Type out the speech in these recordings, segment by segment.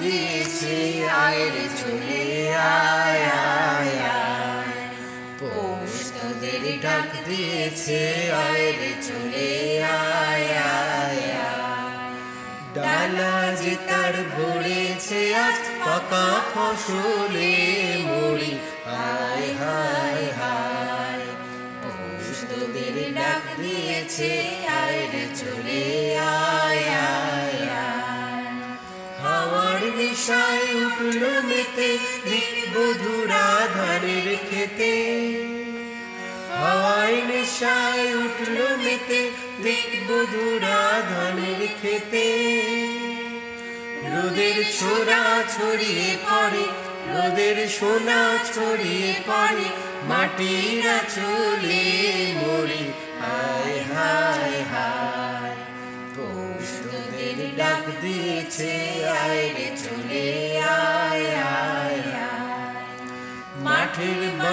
দিয়েছে আয়ের চলে আয় আয় আয়। পৌষদের ডাক দিয়েছে আয়ের চলে আয় আয় ডালা যে তার ঘুরেছে আজ পাকা ফসলে মরি হায় হায় হায়। পৌষদের ডাক দিয়েছে আয়ের চলে মেতে দিক বধুরা ধানের খেতে হাওয়ায় নেশায় উঠল মেতে দিক বধুরা ধানের খেতে রোদের ছোড়া ছড়িয়ে পড়ে, রোদের সোনা ছড়িয়ে পড়ে, মাটির চলে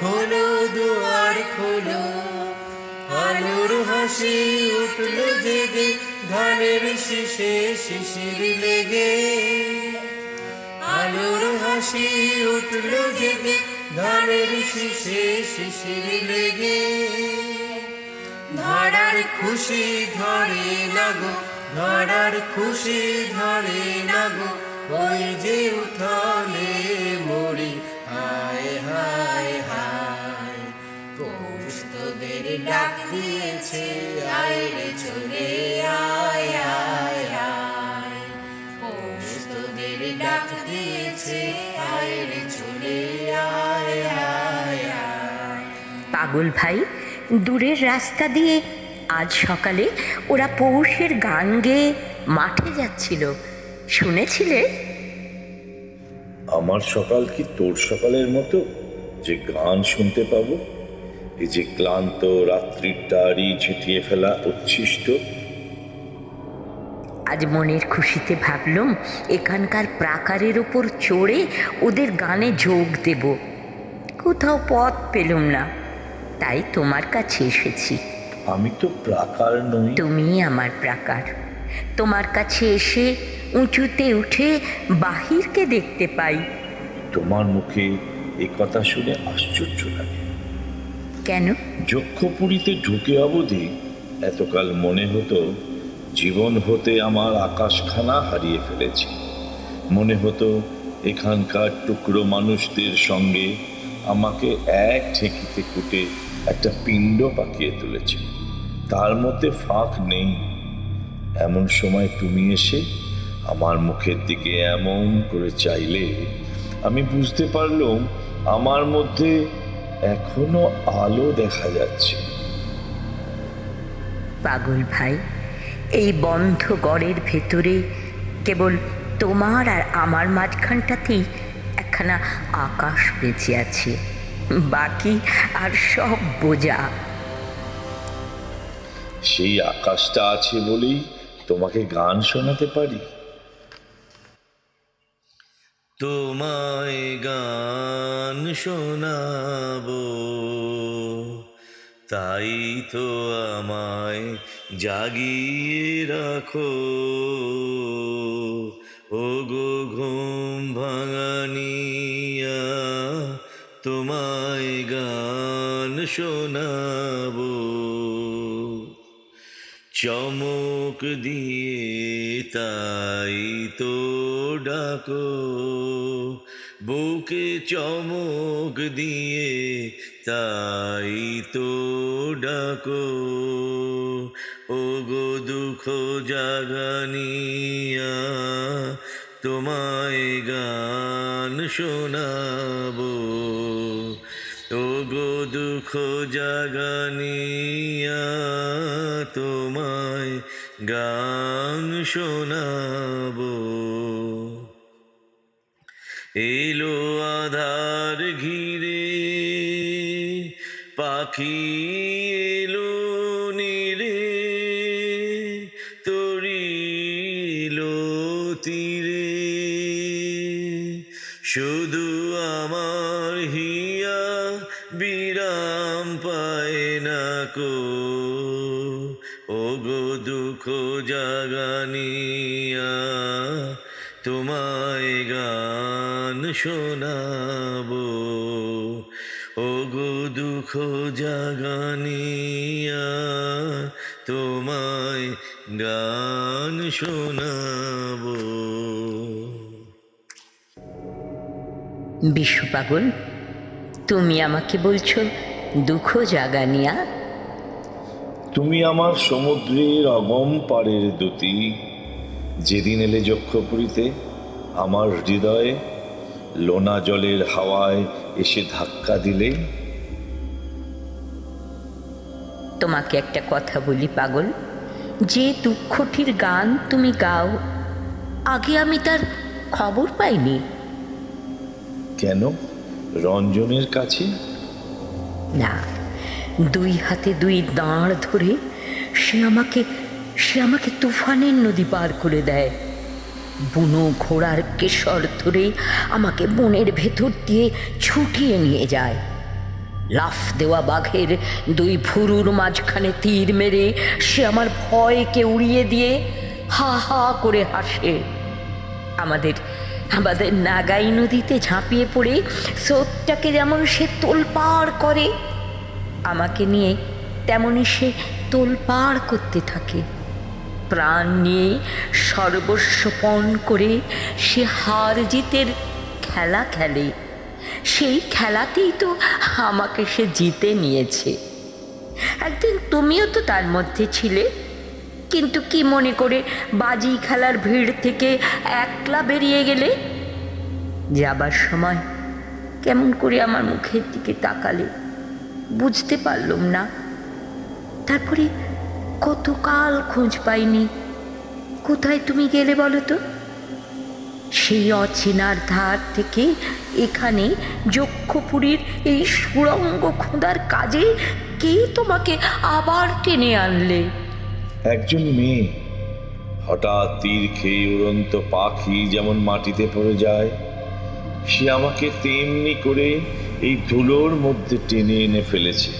খোলো, দুয়ার খোলো। আলোর হাসি উঠল জেগে ধানের শীষে শিশির লেগে। আলোর হাসি উঠল জেগে ধানের শীষে শিশির লেগে। ধরার খুশি ধরে লাগো ধরার খুশি ধরে লাগো ওই যে উঠানে মরি হায় হায় হায়। পৌষ ডাক দিয়েছে, আয় রে চলে, আয় আয় আয়। পৌষ ডাক দিয়েছে, আয় রে চলে, আয় আয় আয়। পাগল ভাই, দূরের রাস্তা দিয়ে আজ সকালে ওরা পৌষের গান গেয়ে মাঠে যাচ্ছিল। শুনেছিলে? আমার সকাল কি তোর সকালের মতো? যে গান শুনতে পাবো? এই যে ক্লান্ত রাত্রির টারি ছিটিয়ে ফেলা উচ্ছিষ্ট। আজ মনের খুশিতে ভাবলুম এখানকার প্রাকারের ওপর চড়ে ওদের গানে যোগ দেব। কোথাও পথ পেলুম না তাই তোমার কাছে এসেছি। আমি তো প্রাকার নই। তুমি আমার প্রাকার। তোমার কাছে এসে উঁচুতে উঠে বাহিরকে দেখতে পাই। তোমার মুখে এ কথা শুনে আশ্চর্য লাগে। কেন? যক্ষপুরীতে ঢুকে অবধি এতকাল মনে হতো জীবন হতে আমার আকাশখানা হারিয়ে ফেলেছি। মনে হতো এখানকার টুকরো মানুষদের সঙ্গে আমাকে এক ঠেকিতে কুটে একটা পিণ্ড পাকিয়ে তুলেছে। তার মধ্যে ফাঁক নেই। এমন সময় তুমি এসে আমার মুখের দিকে এমন করে চাইলে আমি বুঝতে পারলাম আমার মধ্যে এখনও আলো দেখা যাচ্ছে। পাগল ভাই এই বন্ধ গড়ের ভেতরে কেবল তোমার আর আমার মাঝখানটাতেই একখানা আকাশ বেঁচে আছে। বাকি আর সব বোঝা। সেই আকাশটা আছে বলেই তোমাকে গান শোনাতে পারি? তোমায় গান শোনাবো, তাই তো আমায় জাগিয়ে রাখো। ও গো ঘুম ভাঙানিয়া তোমায় গান শোনাবো। চমক দিয়ে তাই তো ডাকো। বুকে চমক দিয়ে তাই তো ডাকো। ও গো দুঃখ জাগানিয়া তোমায় গান শোনাবো। দুঃখ জাগানিয়া তোমায় গান শোনাব। এলো আধার ঘিরে, পাখি এলো নীরে, তরিল তীরে। শুধু আমার হিয়া পায় না কো ও গো দুঃখ জাগানিয়া, তোমায় গান শোনাবো। ও গো দুঃখ জাগানিয়া, তোমায় গান শোনাবো। বিশ্ব পাগল, তুমি আমাকে বলছো দুঃখ জাগানিয়া? তুমি আমার সমুদ্রের অগম পারের দুতি। যেদিন এলে যক্ষপুরীতে আমার হৃদয়ে লোনা জলের হাওয়ায় এসে ধাক্কা দিলে। তোমাকে একটা কথা বলি পাগল। যে দুঃখটির গান তুমি গাও আগে আমি তার খবর পাইনি। কেন? রঞ্জনের কাছে? না। দুই হাতে দুই দাঁড় ধরে সে আমাকে সে আমাকে তুফানের নদী পার করে দেয়। বুনো ঘোড়ার কেশর ধরে আমাকে বনের ভেতর দিয়ে ছুটিয়ে নিয়ে যায়। লাফ দেওয়া বাঘের দুই ভুরুর মাঝখানে তীর মেরে সে আমার ভয়কে উড়িয়ে দিয়ে হা হা করে হাসে। আমাদের আমাদের নাগাই নদীতে ঝাঁপিয়ে পড়ে স্রোতটাকে যেমন সে তোলপাড় করে আমাকে নিয়ে তেমনই সে তোলপাড় করতে থাকে। প্রাণ নিয়ে সর্বস্বপণ করে সে হার জিতের খেলা খেলে। সেই খেলাতেই তো আমাকে সে জিতে নিয়েছে। একদিন তুমিও তো তার মধ্যে ছিলে। কিন্তু কি মনে করে বাজি খেলার ভিড় থেকে একলা বেরিয়ে গেলে? যাবার সময় কেমন করে আমার মুখের দিকে তাকালে। বুঝতে পারলুম না। তারপরে কতকাল খোঁজ পাইনি। কোথায় তুমি গেলে বলো তো? সেই অচেনার ধার থেকে এখানে যক্ষপুরীর এই সুড়ঙ্গ খোঁদার কাজে কে তোমাকে আবার টেনে আনলে? একজন মেয়ে। হঠাৎ তীর খেয়ে উড়ন্ত পাখি যেমন মাটিতে পড়ে যায় সে আমাকে তেমনি করে এই ধুলোর মধ্যে টেনে এনে ফেলেছে।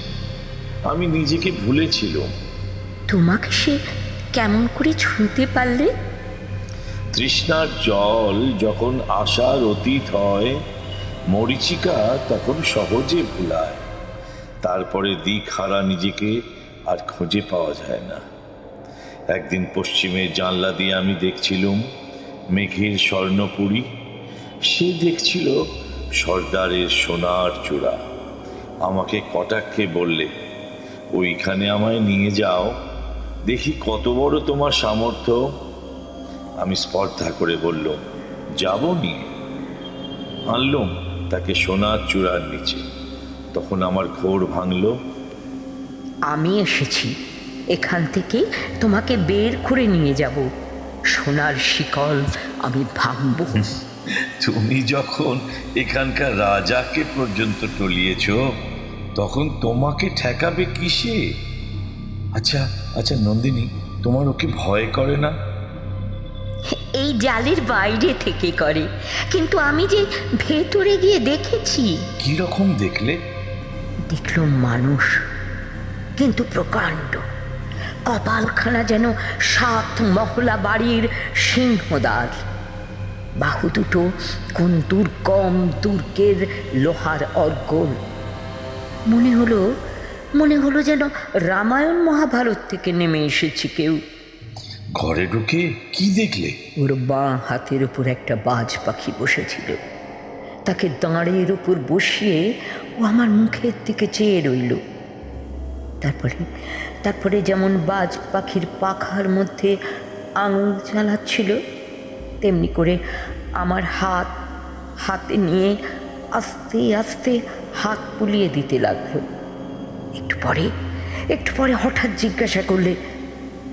আমি নিজেকে ভুলেছিলাম। তোমাকে সে কেমন করে ছুঁতে পারলে? তৃষ্ণার জল যখন আশার অতীত হয় মরিচিকা তখন সহজে ভুলায়। তারপরে দিক হারা নিজেকে আর খুঁজে পাওয়া যায় না। একদিন পশ্চিমে জানলা দিয়ে আমি দেখছিলুম মেঘের স্বর্ণপুরী সে দেখছিল সর্দারের সোনার চূড়া। আমাকে কটাক্ষে বললে, ওইখানে আমায় নিয়ে যাও। দেখি কত বড় তোমার সামর্থ্য। আমি স্পর্ধা করে বললুম যাব নিয়ে আনলুম তাকে সোনার চূড়ার নিচে। তখন আমার ঘোর ভাঙল। আমি এসেছি। এখান থেকে তোমাকে বের করে নিয়ে যাব। সোনার শিকল আমি ভাঙব। তুমি যখন এখানকার রাজাকে পর্যন্ত টলিয়েছ তখন তোমাকে ঠেকাবে কিসে? আচ্ছা আচ্ছা নন্দিনী তোমার ওকে ভয় করে না? এই জালের বাইরে থেকে করে কিন্তু আমি যে ভেতরে গিয়ে দেখেছি। কি রকম দেখলে? দেখলাম মানুষ কিন্তু প্রকাণ্ড। কপালখানা যেন সাত মহলা বাড়ির সিংহদ্বার। বাহু দুটো কোন দুর্গম দুর্গের লোহার অর্গল। মনে হলো মনে হলো যেন রামায়ণ মহাভারত থেকে নেমে এসেছে কেউ। ঘরে ঢুকে কি দেখলে? ওর বাঁ হাতের উপর একটা বাজ পাখি বসেছিল। তাকে দাঁড়ের উপর বসিয়ে ও আমার মুখের দিকে চেয়ে রইল। তারপরে তারপরে যেমন বাজ পাখির পাখার মধ্যে আঙুল চালাচ্ছিল তেমনি করে আমার হাত, হাতে নিয়ে আস্তে আস্তে হাত পুলিয়ে দিতে লাগল। একটু পরে একটু পরে হঠাৎ জিজ্ঞাসা করলে,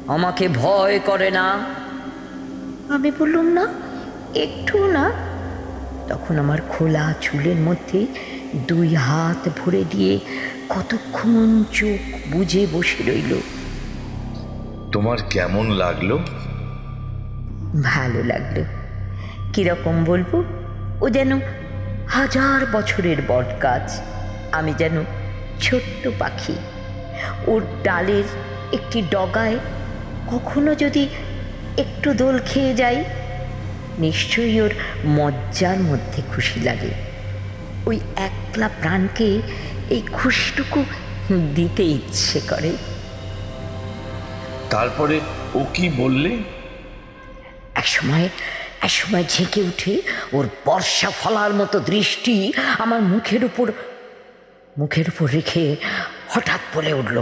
আমাকে ভয় করে না? আমি বললাম, না, একটু না। তখন আমার খোলা চুলের মধ্যে দুই হাত ভরে দিয়ে কতক্ষণ চোখ বুজে বসে রইল। তোমার কেমন লাগল? ভালো লাগল। কীরকম বলব? ও যেন হাজার বছরের বট গাছ। আমি যেন ছোট্ট পাখি। ওর ডালের একটি ডগায় কখনো যদি একটু দোল খেয়ে যাই, নিশ্চয়ই ওর মজ্জার মধ্যে খুশি লাগে। ওই একলা প্রাণকে এই খুশিটুকু দিতে ইচ্ছে করে। তারপরে ও কি বললে? একসময় একসময় ঝেঁকে উঠে ওর বর্ষা ফলার মতো দৃষ্টি আমার মুখের উপর মুখের উপর রেখে হঠাৎ বলে উঠল,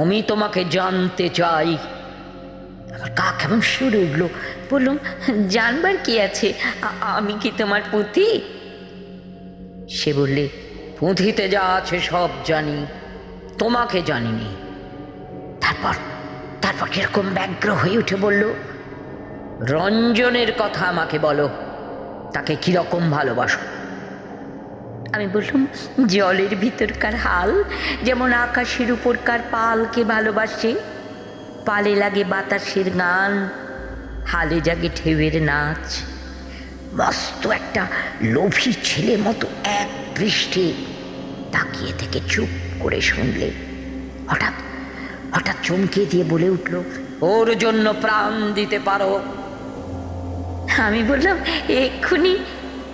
আমি তোমাকে জানতে চাই। আমার কা কেমন সুরে উঠল, বললাম, জানবার কি আছে? আমি কি তোমার পুঁথি? সে বললে, পুঁথিতে যা আছে সব জানি, তোমাকে জানিনি। তারপর তারপর কীরকম ব্যগ্র হয়ে উঠে বলল রঞ্জনের কথা আমাকে বলো। তাকে কীরকম ভালোবাসো? আমি বললাম, জলের ভিতরকার হাল যেমন আকাশের উপরকার পালকে ভালোবাসে, পালে লাগে বাতাসের গান, হালে জাগে ঢেউয়ের নাচ। মস্ত একটা লোভী ছেলে মতো এক দৃষ্টি তাকিয়ে থেকে চুপ করে শুনলে, হঠাৎ হঠাৎ চমকে দিয়ে বলে উঠল, ওর জন্য প্রাণ দিতে পারো। আমি বললাম এক্ষুনি।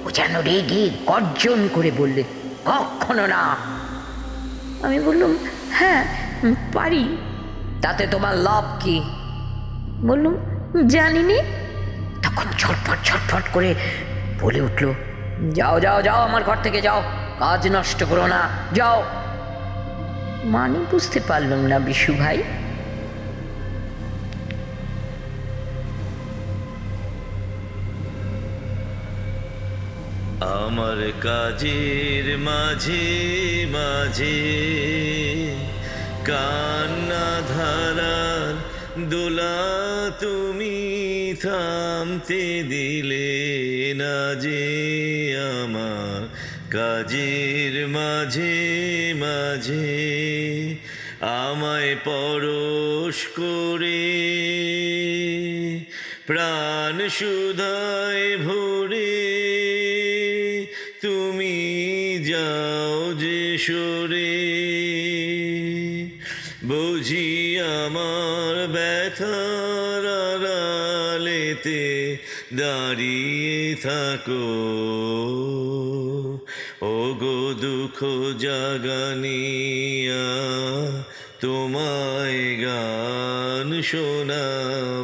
ও যেন রেগে গর্জন করে বললে কখনো না। আমি বললাম হ্যাঁ পারি। তাতে তোমার লাভ কি? বললুম জানি নে তখন ছটফট ছটফট করে বলে উঠল যাও যাও যাও আমার ঘর থেকে যাও। কাজ নষ্ট করো না যাও। মানে বুঝতে পারলাম না বিশু ভাই। আমার কাজের মাঝে মাঝে কান্না ধারার দোলা তুমি থামতে দিলে না যে আমার কাজের মাঝে মাঝে আমায় পরশ করে প্রাণ সুধায় ভরে সরে বুঝি আমার ব্যথার আড়ালেতে দাঁড়িয়ে থাকো। ও গো দুঃখ জাগানিয়া তোমায় গান শোনাবো।